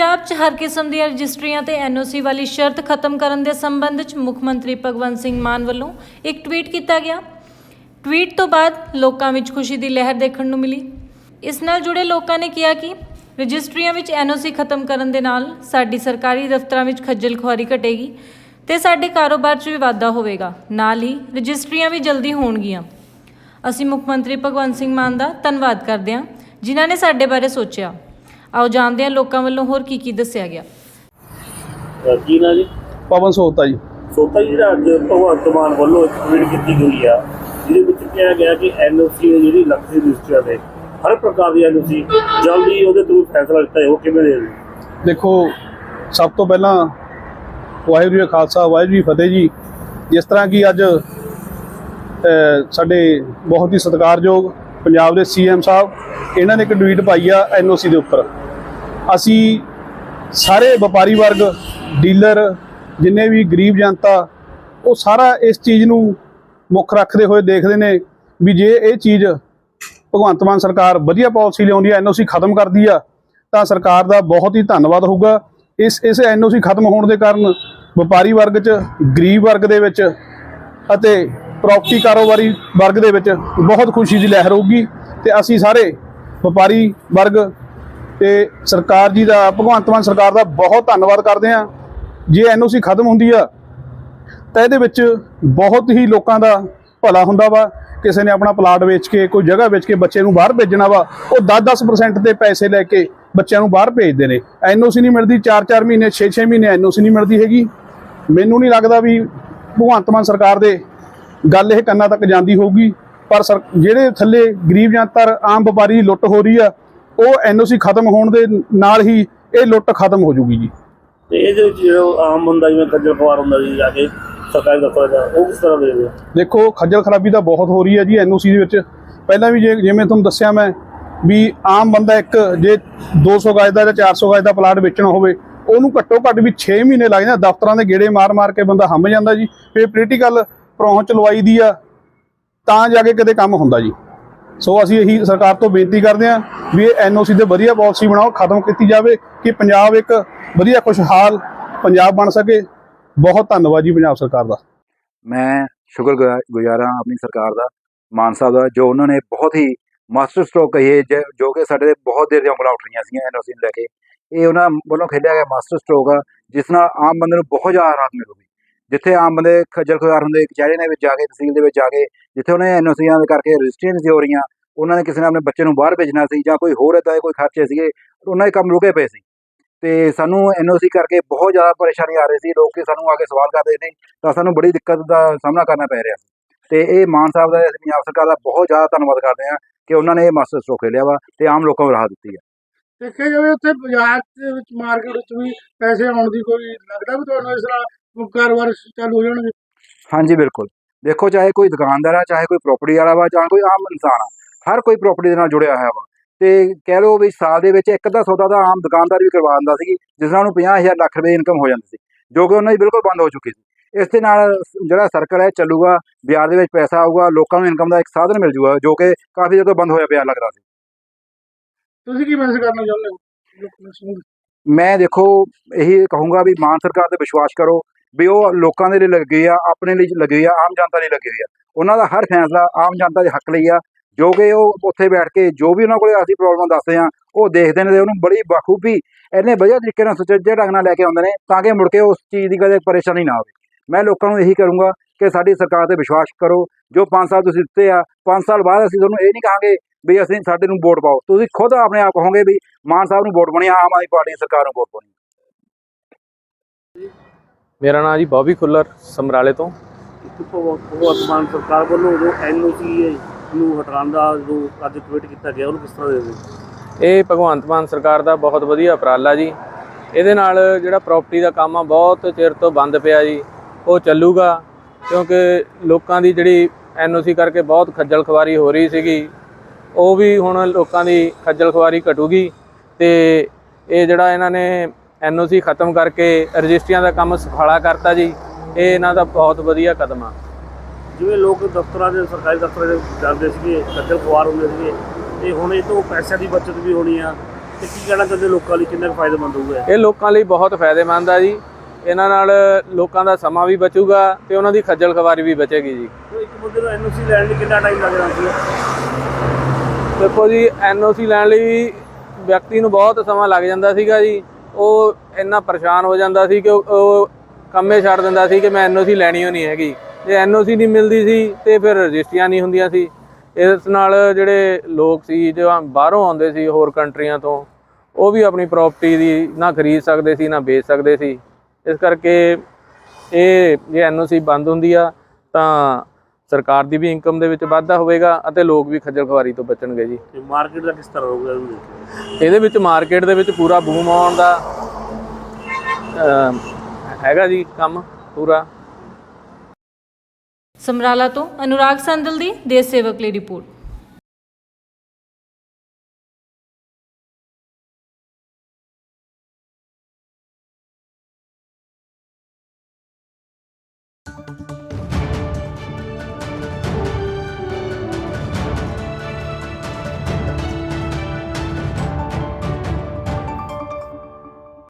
ਪੰਜਾਬ 'ਚ ਹਰ ਕਿਸਮ ਦੀਆਂ ਰਜਿਸਟਰੀਆਂ ਤੇ ਐਨਓਸੀ ਵਾਲੀ ਸ਼ਰਤ ਖਤਮ ਕਰਨ ਦੇ ਸੰਬੰਧ 'ਚ ਮੁੱਖ ਮੰਤਰੀ ਭਗਵੰਤ ਸਿੰਘ ਮਾਨ ਵੱਲੋਂ ਇੱਕ ਟਵੀਟ ਕੀਤਾ ਗਿਆ। ਟਵੀਟ ਤੋਂ ਬਾਅਦ ਲੋਕਾਂ ਵਿੱਚ ਖੁਸ਼ੀ ਦੀ ਲਹਿਰ ਦੇਖਣ ਨੂੰ ਮਿਲੀ। ਇਸ ਨਾਲ ਜੁੜੇ ਲੋਕਾਂ ਨੇ ਕਿਹਾ ਕਿ ਰਜਿਸਟਰੀਆਂ ਵਿੱਚ ਐਨਓਸੀ ਖਤਮ ਕਰਨ ਦੇ ਨਾਲ ਸਾਡੀ ਸਰਕਾਰੀ ਦਫ਼ਤਰਾਂ ਵਿੱਚ ਖੱਜਲ ਖੁਆਰੀ ਘਟੇਗੀ ਤੇ ਸਾਡੇ ਕਾਰੋਬਾਰ 'ਚ ਵੀ ਵਾਧਾ ਹੋਵੇਗਾ। ਨਾਲ ਹੀ ਰਜਿਸਟਰੀਆਂ ਵੀ ਜਲਦੀ ਹੋਣਗੀਆਂ। ਅਸੀਂ ਮੁੱਖ ਮੰਤਰੀ ਭਗਵੰਤ ਸਿੰਘ ਮਾਨ ਦਾ ਧੰਨਵਾਦ ਕਰਦੇ ਹਾਂ, ਜਿਨ੍ਹਾਂ ਨੇ ਸਾਡੇ ਬਾਰੇ ਸੋਚਿਆ। ਆਓ ਜਾਣਦੇ ਹਾਂ ਲੋਕਾਂ ਵੱਲੋਂ ਹੋਰ ਕੀ ਕੀ ਦੱਸਿਆ ਗਿਆ। ਅਹ ਕੀ ਨਾ ਜੀ? ਪਵਨ ਸੋਤਾ ਜੀ। ਸੋਤਾ ਜੀ ਜਿਹੜਾ ਅੱਜ ਭਗਵੰਤ ਮਾਨ ਵੱਲੋਂ ਇੱਕ ਟਵੀਟ ਕੀਤੀ ਗਈ ਆ ਜਿਹਦੇ ਵਿੱਚ ਕਿਹਾ ਗਿਆ ਕਿ ਐਨਓਸੀ ਜਿਹੜੀ ਲੱਖੀ ਰਜਿਸਟਰ ਦੇ ਹਰ ਪ੍ਰਕਾਰ ਦੀ ਐਨਓਸੀ ਜਲਦੀ ਉਹਦੇ ਤੋਂ ਫੈਸਲਾ ਲਿੱਤਾ ਹੈ ਉਹ ਕਿਵੇਂ ਦੇ ਦੇਖੋ ਸਭ ਤੋਂ ਪਹਿਲਾਂ ਵਾਹਿਗੁਰੂ ਜੀ ਕਾ ਖਾਲਸਾ ਵਾਹਿਗੁਰੂ ਜੀ ਕੀ ਫਤਿਹ ਜੀ। ਜਿਸ ਤਰ੍ਹਾਂ ਕਿ ਅੱਜ ਸਾਡੇ ਬਹੁਤ ਹੀ ਸਤਿਕਾਰਯੋਗ ਪੰਜਾਬ ਦੇ ਸੀਐਮ ਸਾਹਿਬ ਇਹਨਾਂ ਨੇ ਇੱਕ ਟਵੀਟ ਪਾਈ ਆ ਐਨਓਸੀ ਦੇ ਉੱਪਰ। ਅਸੀਂ ਸਾਰੇ ਵਪਾਰੀ ਵਰਗ, ਡੀਲਰ, ਜਿੰਨੇ ਵੀ ਗਰੀਬ ਜਨਤਾ, ਉਹ ਸਾਰਾ ਇਸ ਚੀਜ਼ ਨੂੰ ਮੁੱਖ ਰੱਖਦੇ ਹੋਏ ਦੇਖਦੇ ਨੇ ਵੀ ਜੇ ਇਹ ਚੀਜ਼ ਭਗਵੰਤ ਮਾਨ ਸਰਕਾਰ ਵਧੀਆ ਪਾਲਿਸੀ ਲਿਆਉਂਦੀ ਹੈ ਐਨਓਸੀ ਖਤਮ ਕਰਦੀ ਆ, ਤਾਂ ਸਰਕਾਰ ਦਾ ਬਹੁਤ ਹੀ ਧੰਨਵਾਦ ਹੋਊਗਾ। ਇਸ ਇਸ ਐਨਓਸੀ ਖਤਮ ਹੋਣ ਦੇ ਕਾਰਨ ਵਪਾਰੀ ਵਰਗ 'ਚ, ਗਰੀਬ ਵਰਗ ਦੇ ਵਿੱਚ ਅਤੇ ਪ੍ਰਾਪਰਟੀ ਕਾਰੋਬਾਰੀ ਵਰਗ ਦੇ ਵਿੱਚ ਬਹੁਤ ਖੁਸ਼ੀ ਦੀ ਲਹਿਰ ਹੋਊਗੀ ਤੇ ਅਸੀਂ ਸਾਰੇ ਵਪਾਰੀ ਵਰਗ ਤੇ ਸਰਕਾਰ ਜੀ ਦਾ, ਭਗਵੰਤ ਮਾਨ ਸਰਕਾਰ ਦਾ ਬਹੁਤ ਧੰਨਵਾਦ ਕਰਦੇ ਹਾਂ। ਜੇ ਐਨਓਸੀ ਖਤਮ ਹੁੰਦੀ ਆ, ਤਾਂ ਇਹਦੇ ਵਿੱਚ ਬਹੁਤ ਹੀ ਲੋਕਾਂ ਦਾ ਭਲਾ ਹੁੰਦਾ ਵਾ। ਕਿਸੇ ਨੇ ਆਪਣਾ ਪਲਾਟ ਵੇਚ ਕੇ, ਕੋਈ ਜਗ੍ਹਾ ਵੇਚ ਕੇ ਬੱਚੇ ਨੂੰ ਬਾਹਰ ਭੇਜਣਾ ਵਾ, ਉਹ 10-10% ਤੇ ਪੈਸੇ ਲੈ ਕੇ ਬੱਚਿਆਂ ਨੂੰ ਬਾਹਰ ਭੇਜਦੇ ਨੇ। ਐਨਓਸੀ ਨਹੀਂ ਮਿਲਦੀ 4-4 ਮਹੀਨੇ 6-6 ਮਹੀਨੇ ਐਨਓਸੀ ਨਹੀਂ ਮਿਲਦੀ ਹੈਗੀ। ਮੈਨੂੰ ਨਹੀਂ ਲੱਗਦਾ ਵੀ ਭਗਵੰਤ ਮਾਨ ਸਰਕਾਰ ਦੇ ਗੱਲ ਇਹ ਕੰਨਾਂ ਤੱਕ ਜਾਂਦੀ ਹੋਊਗੀ, ਪਰ ਸਰ, ਜਿਹੜੇ ਥੱਲੇ ਗਰੀਬ ਜਨਤਾ, ਆਮ ਵਪਾਰੀ ਲੁੱਟ ਹੋ ਰਹੀ ਆ ਉਹ ਐਨਓਸੀ ਖਤਮ ਹੋਣ ਦੇ ਨਾਲ ਹੀ ਇਹ ਲੁੱਟ ਖਤਮ ਹੋ ਜੂਗੀ ਜੀ। ਤੇ ਵਿੱਚ ਜਿਹੜਾ ਆਮ ਬੰਦਾ ਜਿਵੇਂ ਖੱਜਲ ਖਵਾਰ ਹੁੰਦਾ ਜੀ ਜਾ ਕੇ ਸਰਕਾਰੀ ਦਫ਼ਤਰ ਦਾ ਉਹ ਕਿਸ ਤਰ੍ਹਾਂ ਦੇ ਦੇਖੋ ਖੱਜਲ ਖਰਾਬੀ ਤਾਂ ਬਹੁਤ ਹੋ ਰਹੀ ਹੈ ਜੀ ਐਨਓਸੀ ਦੇ ਵਿੱਚ। ਪਹਿਲਾਂ ਵੀ ਜੇ ਜਿਵੇਂ ਤੁਹਾਨੂੰ ਦੱਸਿਆ ਮੈਂ ਵੀ ਆਮ ਬੰਦਾ ਇੱਕ ਜੇ 200 ਗਜ ਦਾ ਜਾਂ 400 ਗਜ ਦਾ ਪਲਾਟ ਵੇਚਣਾ ਹੋਵੇ ਉਹਨੂੰ ਘੱਟੋ ਘੱਟ ਵੀ 6 ਮਹੀਨੇ ਲੱਗ ਜਾਂਦੇ ਦਫ਼ਤਰਾਂ ਦੇ ਗੇੜੇ ਮਾਰ-ਮਾਰ ਕੇ ਬੰਦਾ ਹੰਮ ਜਾਂਦਾ ਜੀ। ਫਿਰ ਪੋਲੀਟੀਕਲ ਪਹੁੰਚ ਲਵਾਈ ਦੀ ਆ ਤਾਂ ਜਾ ਕੇ ਕਿਤੇ ਕੰਮ ਹੁੰਦਾ ਜੀ। ਸੋ ਅਸੀਂ ਇਹੀ ਸਰਕਾਰ ਤੋਂ ਬੇਨਤੀ ਕਰਦੇ ਹਾਂ ਵੀ ਇਹ ਐਨਓਸੀ ਤੇ ਵਧੀਆ ਪਾਲਿਸੀ ਬਣਾਓ, ਖਤਮ ਕੀਤੀ ਜਾਵੇ, ਕਿ ਪੰਜਾਬ ਇੱਕ ਵਧੀਆ ਖੁਸ਼ਹਾਲ ਪੰਜਾਬ ਬਣ ਸਕੇ। ਬਹੁਤ ਧੰਨਵਾਦ ਜੀ ਪੰਜਾਬ ਸਰਕਾਰ ਦਾ। ਮੈਂ ਸ਼ੁਕਰ ਗੁਜ਼ਾ- ਗੁਜ਼ਾਰ ਆਪਣੀ ਸਰਕਾਰ ਦਾ, ਮਾਨ ਸਾਹਿਬ ਦਾ, ਜੋ ਉਹਨਾਂ ਨੇ ਬਹੁਤ ਹੀ ਮਾਸਟਰ ਸਟ੍ਰੋਕ ਕਹੀਏ ਜ- ਜੋ ਕਿ ਸਾਡੇ ਬਹੁਤ ਦੇਰ ਦੀਆਂ ਉਂਗਲਾਂ ਉੱਠ ਰਹੀਆਂ ਸੀਗੀਆਂ ਐਨਓਸੀ ਨੂੰ ਲੈ ਕੇ। ਇਹ ਉਹਨਾਂ ਵੱਲੋਂ ਖੇਡਿਆ ਗਿਆ ਮਾਸਟਰ ਸਟ੍ਰੋਕ ਆ ਜਿਸ ਨਾਲ ਆਮ ਬੰਦੇ ਨੂੰ ਬਹੁਤ ਜ਼ਿਆਦਾ ਰਾਹਤ ਮਿਲੂਗੀ। ਜਿੱਥੇ ਆਮ ਬੰਦੇ ਖੱਜਲ ਖੁਆਰ ਹੁੰਦੇ ਕਚਹਿਰੀ ਦੇ ਵਿੱਚ ਜਾ ਕੇ, ਤਹਿਸੀਲ ਦੇ ਵਿੱਚ ਜਾ ਕੇ, ਜਿੱਥੇ ਉਹਨੇ ਐਨਓਸੀਆਂ ਦੇ ਕਰਕੇ ਰਜਿਸਟਰੀਆਂ ਨਹੀਂ ਸੀ ਹੋ ਰਹੀਆਂ, ਉਹਨਾਂ ਨੇ ਕਿਸੇ ਨੇ ਆਪਣੇ ਬੱਚੇ ਨੂੰ ਬਾਹਰ ਭੇਜਣਾ ਸੀ ਜਾਂ ਕੋਈ ਹੋਰ ਏਦਾਂ ਦੇ ਕੋਈ ਖਰਚੇ ਸੀਗੇ, ਉਹਨਾਂ ਦੇ ਕੰਮ ਰੁਕੇ ਪਏ ਸੀ। ਤੇ ਸਾਨੂੰ ਐਨਓਸੀ ਕਰਕੇ ਬਹੁਤ ਜ਼ਿਆਦਾ ਪਰੇਸ਼ਾਨੀ ਆ ਰਹੀ ਸੀ, ਲੋਕ ਕਿ ਸਾਨੂੰ ਆ ਕੇ ਸਵਾਲ ਕਰਦੇ ਨੇ, ਤਾਂ ਸਾਨੂੰ ਬੜੀ ਦਿੱਕਤ ਦਾ ਸਾਹਮਣਾ ਕਰਨਾ ਪੈ ਰਿਹਾ ਤੇ ਇਹ ਮਾਨ ਸਾਹਿਬ ਦਾ, ਅਸੀਂ ਪੰਜਾਬ ਸਰਕਾਰ ਦਾ ਬਹੁਤ ਜ਼ਿਆਦਾ ਧੰਨਵਾਦ ਕਰਦੇ ਹਾਂ ਕਿ ਉਹਨਾਂ ਨੇ ਇਹ ਮਾਸਟਰ ਸਟ੍ਰੋਕ ਖੇਲਿਆ ਵਾ ਤੇ ਆਮ ਲੋਕਾਂ ਨੂੰ ਰਾਹਤ ਦਿੱਤੀ ਹੈ। ਦੇਖਿਆ ਜਾਵੇ ਉੱਥੇ ਬਾਜ਼ਾਰ ਦੇ ਵਿੱਚ ਮਾਰਕੀਟ ਵਿੱਚ ਵੀ ਪੈਸੇ ਆਉਣ ਦੀ ਕੋਈ ਲੱਗਦਾ ਵੀ ਤੁਹਾਨੂੰ ਇਸ ਤਰ੍ਹਾਂ ਕਾਰੋਬਾਰ ਚਾਲੂ ਹੋ ਜਾਣਗੇ। ਹਾਂਜੀ ਬਿਲਕੁਲ। ਦੇਖੋ ਚਾਹੇ ਕੋਈ ਦੁਕਾਨਦਾਰ ਆ ਚਾਹੇ ਕੋਈ ਪ੍ਰਾਪਰਟੀ ਵਾਲਾ ਵਾ ਚਾਹੇ ਕੋਈ ਆਮ ਇਨਸਾਨ ਆ ਹਰ ਕੋਈ ਪ੍ਰਾਪਰਟੀ ਦੇ ਨਾਲ ਜੁੜਿਆ ਹੋਇਆ ਵਾ। ਤੇ ਕਹਿ ਲਓ ਵੀ ਸਾਲ ਦੇ ਵਿੱਚ ਇੱਕ ਅੱਧਾ ਸੌਦਾ ਤਾਂ ਆਮ ਦੁਕਾਨਦਾਰ ਵੀ ਕਰਵਾ ਦਿੰਦਾ ਸੀ ਜਿਸ ਨਾਲ ਉਹਨੂੰ 50000 ਲੱਖ ਰੁਪਏ ਇਨਕਮ ਹੋ ਜਾਂਦੀ ਸੀ ਜੋ ਕਿ ਉਹਨਾਂ ਦੀ ਬਿਲਕੁਲ ਬੰਦ ਹੋ ਚੁੱਕੀ ਸੀ। ਇਸ ਦੇ ਨਾਲ ਜਿਹੜਾ ਸਰਕਲ ਹੈ ਚੱਲੂਗਾ ਬਿਹਾਰ ਦੇ ਵਿੱਚ ਪੈਸਾ ਆਊਗਾ ਲੋਕਾਂ ਨੂੰ ਇਨਕਮ ਦਾ ਇੱਕ ਸਾਧਨ ਮਿਲ ਜੂਗਾ ਜੋ ਕਿ ਕਾਫੀ ਤੋਂ ਬੰਦ ਹੋਇਆ ਪਿਆ ਲੱਗਦਾ ਸੀ। ਤੁਸੀਂ ਕੀ ਮੈਸੇਜ ਕਰਨਾ ਚਾਹੁੰਦੇ ਹੋ? ਮੈਂ ਦੇਖੋ ਇਹੀ ਕਹੂੰਗਾ ਵੀ ਮਾਨ ਸਰਕਾਰ ਤੇ ਵਿਸ਼ਵਾਸ ਕਰੋ ਵੀ ਉਹ ਲੋਕਾਂ ਦੇ ਲਈ ਲੱਗੇ ਆ, ਆਪਣੇ ਲਈ ਲੱਗੇ ਆ, ਆਮ ਜਨਤਾ ਲਈ ਲੱਗੇ ਹੋਈ ਆ। ਉਹਨਾਂ ਦਾ ਹਰ ਫੈਸਲਾ ਆਮ ਜਨਤਾ ਦੇ ਹੱਕ ਲਈ ਆ, ਜੋ ਕਿ ਉਹ ਉੱਥੇ ਬੈਠ ਕੇ ਜੋ ਵੀ ਉਹਨਾਂ ਕੋਲੇ ਅਸੀਂ ਪ੍ਰੋਬਲਮ ਦੱਸਦੇ ਆ, ਉਹ ਦੇਖਦੇ ਨੇ ਤੇ ਉਹਨੂੰ ਬੜੀ ਬਖੂਬੀ ਇੰਨੇ ਵਧੀਆ ਤਰੀਕੇ ਨਾਲ ਸੁਚੱਜੇ ਢੰਗ ਨਾਲ ਲੈ ਕੇ ਆਉਂਦੇ ਨੇ ਤਾਂ ਕਿ ਮੁੜ ਕੇ ਉਸ ਚੀਜ਼ ਦੀ ਕਦੇ ਪਰੇਸ਼ਾਨੀ ਨਾ ਆਵੇ ਮੈਂ ਲੋਕਾਂ ਨੂੰ ਇਹੀ ਕਰੂੰਗਾ ਕਿ ਸਾਡੀ ਸਰਕਾਰ ਤੇ ਵਿਸ਼ਵਾਸ ਕਰੋ, ਜੋ 5 ਸਾਲ ਤੁਸੀਂ ਦਿੱਤੇ ਆ 5 ਸਾਲ ਬਾਅਦ ਅਸੀਂ ਤੁਹਾਨੂੰ ਇਹ ਨਹੀਂ ਕਹਾਂਗੇ ਵੀ ਅਸੀਂ ਸਾਡੇ ਨੂੰ ਵੋਟ ਪਾਓ। ਤੁਸੀਂ ਖੁਦ ਆਪਣੇ ਆਪ ਕਹੋਗੇ ਵੀ ਮਾਨ ਸਾਹਿਬ ਨੂੰ ਵੋਟ ਪਾਉਣੀ ਆਮ ਆਦਮੀ ਪਾਰਟੀ ਦੀ ਸਰਕਾਰ ਨੂੰ ਵੋਟ ਪਾਉਣੀ ਮੇਰਾ ਨਾਮ ਜੀ ਬੌਬੀ ਖੁੱਲਰ ਸਮਰਾਲੇ ਤੋਂ। ਇੱਕ ਭਗਵ- ਭਗਵੰਤ ਮਾਨ ਸਰਕਾਰ ਵੱਲੋਂ ਜੋ ਐਨਓਸੀ ਨੂੰ ਹਟਾਉਣ ਦਾ ਜੋ ਅੱਜ ਟਵੀਟ ਕੀਤਾ ਗਿਆ ਉਹਨੂੰ ਕਿਸ ਤਰ੍ਹਾਂ ਦੇ ਦਿਓ? ਇਹ ਭਗਵੰਤ ਮਾਨ ਸਰਕਾਰ ਦਾ ਬਹੁਤ ਵਧੀਆ ਉਪਰਾਲਾ ਜੀ। ਇਹਦੇ ਨਾਲ ਜਿਹੜਾ ਪ੍ਰਾਪਰਟੀ ਦਾ ਕੰਮ ਆ ਬਹੁਤ ਚਿਰ ਤੋਂ ਬੰਦ ਪਿਆ ਜੀ। ਉਹ ਚੱਲੂਗਾ ਕਿਉਂਕਿ ਲੋਕਾਂ ਦੀ ਜਿਹੜੀ ਐਨਓਸੀ ਕਰਕੇ ਬਹੁਤ ਖੱਜਲ ਖਵਾਰੀ ਹੋ ਰਹੀ ਸੀਗੀ। ਉਹ ਵੀ ਹੁਣ ਲੋਕਾਂ ਦੀ ਖੱਜਲ ਖਵਾਰੀ ਘਟੂਗੀ ਤੇ ਇਹ ਜਿਹੜਾ ਇਹਨਾਂ ਨੇ ਐਨਓਸੀ ਖਤਮ ਕਰਕੇ ਰਜਿਸਟਰੀਆਂ ਦਾ ਕੰਮ ਸੁਖਾਲਾ ਕਰਤਾ ਜੀ। ਇਹ ਇਹਨਾਂ ਦਾ ਬਹੁਤ ਵਧੀਆ ਕਦਮ ਆ। ਜਿਵੇਂ ਲੋਕ ਦਫ਼ਤਰਾਂ ਦੇ ਸਰਕਾਰੀ ਦਫ਼ਤਰਾਂ ਦੇ ਜਾਂਦੇ ਸੀਗੇ ਖੱਜਲ ਖੁਆਰ ਹੁੰਦੇ ਸੀਗੇ ਤੇ ਹੁਣ ਇਹ ਤੋਂ ਪੈਸਿਆਂ ਦੀ ਬਚਤ ਵੀ ਹੋਣੀ ਆ। ਤੇ ਕੀ ਕਹਿਣਾ ਚਾਹੁੰਦੇ ਲੋਕਾਂ ਲਈ? ਕਿੰਨਾ ਫਾਇਦੇਮੰਦ ਹੋਊਗਾ ਇਹ? ਲੋਕਾਂ ਲਈ ਬਹੁਤ ਫਾਇਦੇਮੰਦ ਆ ਜੀ। ਇਹਨਾਂ ਨਾਲ ਲੋਕਾਂ ਦਾ ਸਮਾਂ ਵੀ ਬਚੂਗਾ ਤੇ ਉਹਨਾਂ ਦੀ ਖੱਜਲ ਖਵਾਰੀ ਵੀ ਬਚੇਗੀ ਜੀ। ਇੱਕ ਬੰਦੇ ਨੂੰ ਐਨਓਸੀ ਲੈਣ ਲਈ ਕਿੰਨਾ ਟਾਈਮ ਲੱਗਦਾ ਸੀ ਦੇਖੋ ਜੀ ਐਨਓਸੀ ਲੈਣ ਲਈ ਵਿਅਕਤੀ ਨੂੰ ਬਹੁਤ ਸਮਾਂ ਲੱਗ ਜਾਂਦਾ ਸੀਗਾ ਜੀ। ਉਹ ਇੰਨਾ ਪਰੇਸ਼ਾਨ ਹੋ ਜਾਂਦਾ ਸੀ ਕਿ ਉਹ- ਕੰਮੇ ਛੱਡ ਦਿੰਦਾ ਸੀ ਕਿ ਮੈਂ ਐਨਓਸੀ ਲੈਣੀ ਹੋ ਨਹੀਂ ਹੈਗੀ। ਜੇ ਐਨਓਸੀ ਨਹੀਂ ਮਿਲਦੀ ਸੀ ਤੇ ਫਿਰ ਰਜਿਸਟਰੀਆਂ ਨਹੀਂ ਹੁੰਦੀਆਂ ਸੀ। ਇਸ ਨਾਲ ਜਿਹੜੇ ਲੋਕ ਸੀ, ਜੋ ਬਾਹਰੋਂ ਆਉਂਦੇ ਸੀ ਹੋਰ ਕੰਟਰੀਆਂ ਤੋਂ, ਉਹ ਵੀ ਆਪਣੀ ਪ੍ਰਾਪਰਟੀ ਦੀ ਨਾ ਖਰੀਦ ਸਕਦੇ ਸੀ, ਨਾ ਵੇਚ ਸਕਦੇ ਸੀ। ਇਸ ਕਰਕੇ ਇਹ ਜੇ ਐਨਓਸੀ ਬੰਦ ਹੁੰਦੀ ਆ, ਤਾਂ ਸਰਕਾਰ ਦੀ ਵੀ ਇਨਕਮ ਦੇ ਵਿੱਚ ਵਾਧਾ ਹੋਵੇਗਾ ਅਤੇ ਲੋਕ ਵੀ ਖੱਜਲ ਖਵਾਰੀ ਤੋਂ ਬਚਣਗੇ ਜੀ। ਤੇ ਮਾਰਕੀਟ ਦਾ ਕਿਸ ਤਰ੍ਹਾਂ ਹੋਊਗਾ ਇਹਨੂੰ ਦੇਖ ਇਹਦੇ ਵਿੱਚ ਮਾਰਕੀਟ ਦੇ ਵਿੱਚ ਪੂਰਾ ਬੂਮ ਆਉਣ ਦਾ ਹੈਗਾ ਜੀ ਕੰਮ ਪੂਰਾ। ਸਮਰਾਲਾ ਤੋਂ ਅਨੁਰਾਗ ਸੰਦਲ ਦੀ ਦੇਸ਼ ਸੇਵਕ ਲਈ ਰਿਪੋਰਟ।